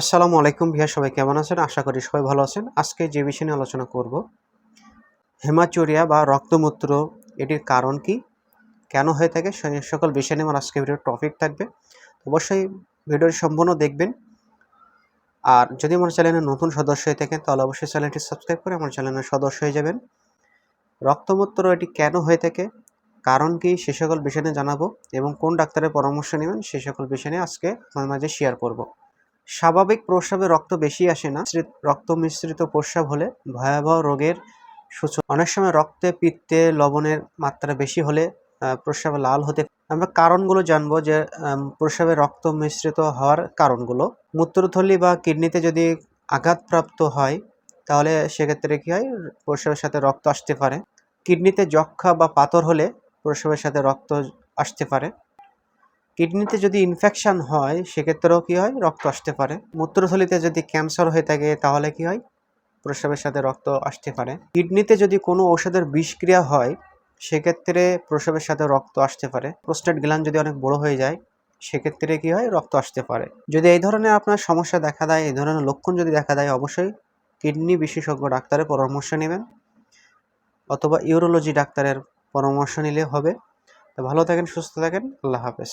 আসসালামু আলাইকুম ভিয়া, সবাই কেমন আছেন? আশা করি সবাই ভালো আছেন। আজকে যে বিষয় নিয়ে আলোচনা করব, হেমাচুরিয়া বা রক্তমূত্র, এটির কারণ কি, কেন হয়ে থাকে, সেই সকল বিষয় নিয়ে আমার আজকে ভিডিওর টপিক থাকবে। অবশ্যই ভিডিওটি সম্পূর্ণ দেখবেন। আর যদি আমার চ্যানেলে নতুন সদস্য হয়ে থাকেন, তাহলে অবশ্যই চ্যানেলটি সাবস্ক্রাইব করে আমার চ্যানেলের সদস্য হয়ে যাবেন। রক্তমূত্র, এটি কেন হয়ে থাকে, কারণ কি, সে সকল বিষয় নিয়ে জানাব এবং কোন ডাক্তারের পরামর্শ নেবেন, সে সকল বিষয় নিয়ে আজকে আমার মাঝে শেয়ার করব। স্বাভাবিক প্রস্রাবে রক্ত বেশি আসে না। রক্ত মিশ্রিত প্রস্রাব হলে ভয়াবহ রোগের সূচনা অনেক সময় রক্তে, পিত্তে, লবণের মাত্রা বেশি হলে প্রস্রাব লাল হতে আমরা কারণগুলো জানব যে প্রস্রাবে রক্ত মিশ্রিত হওয়ার কারণগুলো। মূত্রথলি বা কিডনিতে যদি আঘাতপ্রাপ্ত হয়, তাহলে সেক্ষেত্রে কী হয়? প্রস্রাবের সাথে রক্ত আসতে পারে। কিডনিতে যক্ষা বা পাথর হলে প্রস্রাবের সাথে রক্ত আসতে পারে। কিডনিতে যদি ইনফেকশন হয়, সেক্ষেত্রেও কি হয়? রক্ত আসতে পারে। মূত্রথলিতে যদি ক্যান্সার হয়ে থাকে, তাহলে কি হয়? প্রস্রাবের সাথে রক্ত আসতে পারে। কিডনিতে যদি কোনো ঔষধের বিষক্রিয়া হয়, সেক্ষেত্রে প্রস্রাবের সাথে রক্ত আসতে পারে। প্রোস্টেট গ্ল্যান্ড যদি অনেক বড় হয়ে যায়, সেক্ষেত্রে কি হয়? রক্ত আসতে পারে। যদি এই ধরনের আপনার সমস্যা দেখা দেয়, এই ধরনের লক্ষণ যদি দেখা দেয়, অবশ্যই কিডনি বিশেষজ্ঞ ডাক্তারের পরামর্শ নেবেন অথবা ইউরোলজি ডাক্তারের পরামর্শ নিলে হবে। তো ভালো থাকেন, সুস্থ থাকেন, আল্লাহ হাফেজ।